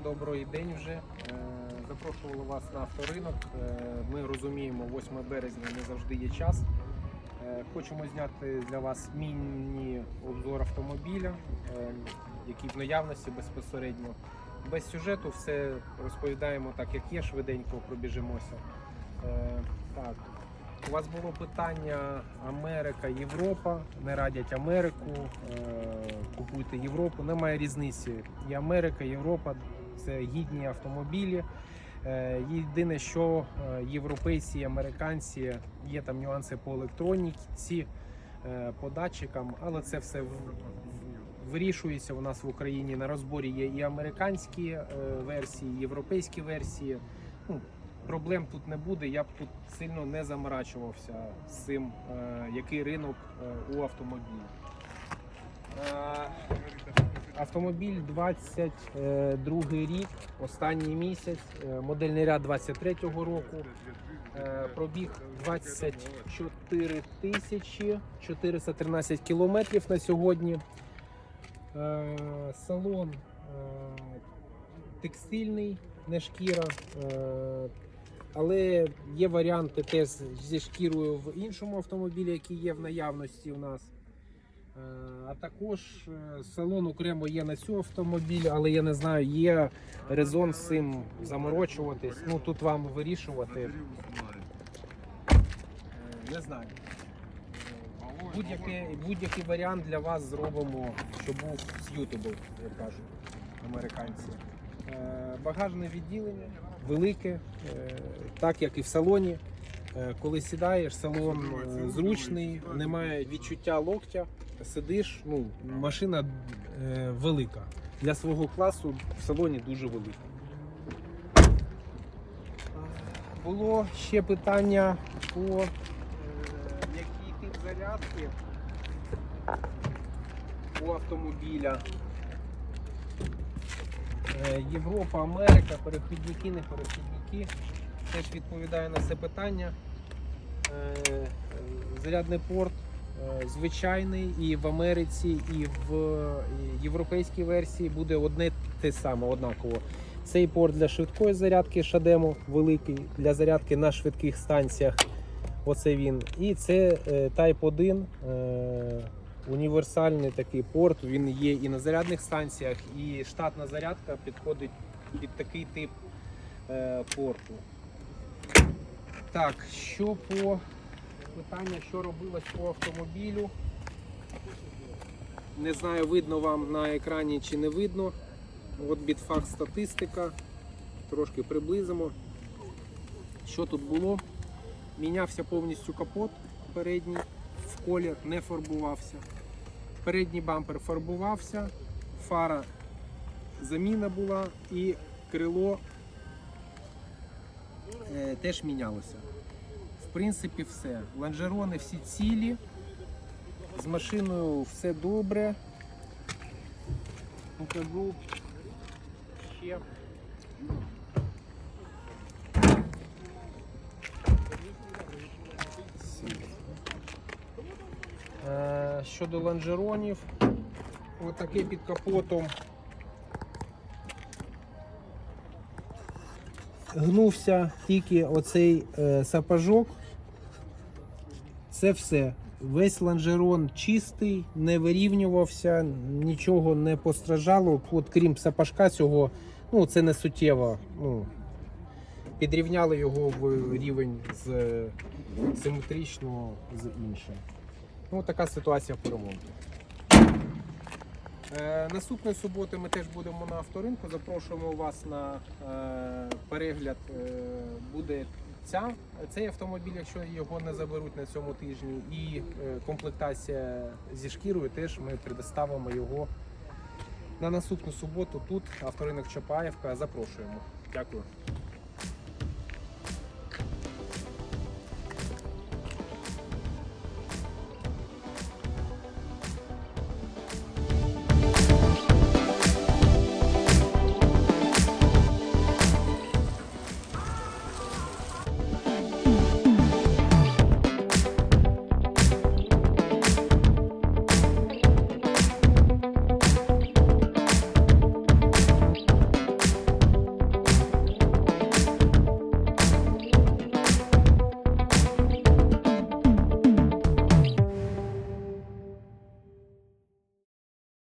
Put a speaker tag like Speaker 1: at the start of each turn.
Speaker 1: Добрий день вже. Е, Запрошували вас на авторинок. Е, Ми розуміємо, 8 березня не завжди є час. Е, Хочемо зняти для вас міні-обзор автомобіля, який в наявності безпосередньо. Без сюжету все розповідаємо так, як є, швиденько пробіжимося. Так, у вас було питання Америка, Європа. Не радять Америку, купуйте Європу. Немає різниці. І Америка, Європа це гідні автомобілі. Е, Єдине, що е, європейці і американці є там нюанси по електроніці, е, по датчикам, але це все вирішується у нас в Україні. На розборі є і американські версії, і європейські версії. Ну, проблем тут не буде. Я б тут сильно не заморачувався з цим, який ринок у автомобілі. Е, Автомобіль 22 рік, останній місяць, е, модельний ряд 23 року. Е, Пробіг 24 тисячі 413 кілометрів на сьогодні. Е, Салон е, текстильний, не шкіра. е, Але є варіанти теж зі шкірою в іншому автомобілі, який є в наявності у нас. Е, А також е, салон окремо є на цю автомобіль, але я не знаю, є резон з цим заморочуватись. Ну тут вам вирішувати. Е, Не знаю. Будь-який будь-який варіант для вас зробимо, щоб був suitable, як кажуть американці. Багажне відділення велике, так як і в салоні. Е, Коли сідаєш, салон е, зручний, немає відчуття локтя, сидиш, ну, машина е, велика. Для свого класу в салоні дуже велика. Було ще питання по який тип зарядки у автомобіля. Європа, Америка, перехідники, не перехідники. Теж відповідаю на це питання. Е, Зарядний порт е, звичайний і в Америці, і в європейській версії буде одне те саме, однаково. Цей порт для швидкої зарядки Шадемо великий, для зарядки на швидких станціях. Оце він. І це е, Type 1, е, універсальний такий порт. Він є і на зарядних станціях, і штатна зарядка підходить під такий тип порту. Так, що по питання, що робилось по автомобілю. Не знаю, видно вам на екрані чи не видно. От бітфакт статистика. Трошки приблизимо. Що тут було? Мінявся повністю капот передній в колір, не фарбувався. Передній бампер фарбувався, фара заміна була і крило е, теж мінялося. Принципі, все. Лонжерони всі цілі. З машиною все добре. Покажу ще. Е, Щодо лонжеронів, отаке під капотом. Гнувся тільки оцей е, сапожок. Це все. Весь лонжерон чистий, не вирівнювався, нічого не постраждало. От крім сапожка цього, ну це не суттєво. Ну, підрівняли його в рівень з симетрично з іншим. Ну, така ситуація по ремонту. Е, наступної суботи ми теж будемо на авторинку. Запрошуємо вас на е, перегляд. Е, буде ця, цей автомобіль, якщо його не заберуть на цьому тижні. І комплектація зі шкірою теж ми предоставимо його на наступну суботу. Тут авторинок Чапаєвка. Запрошуємо. Дякую.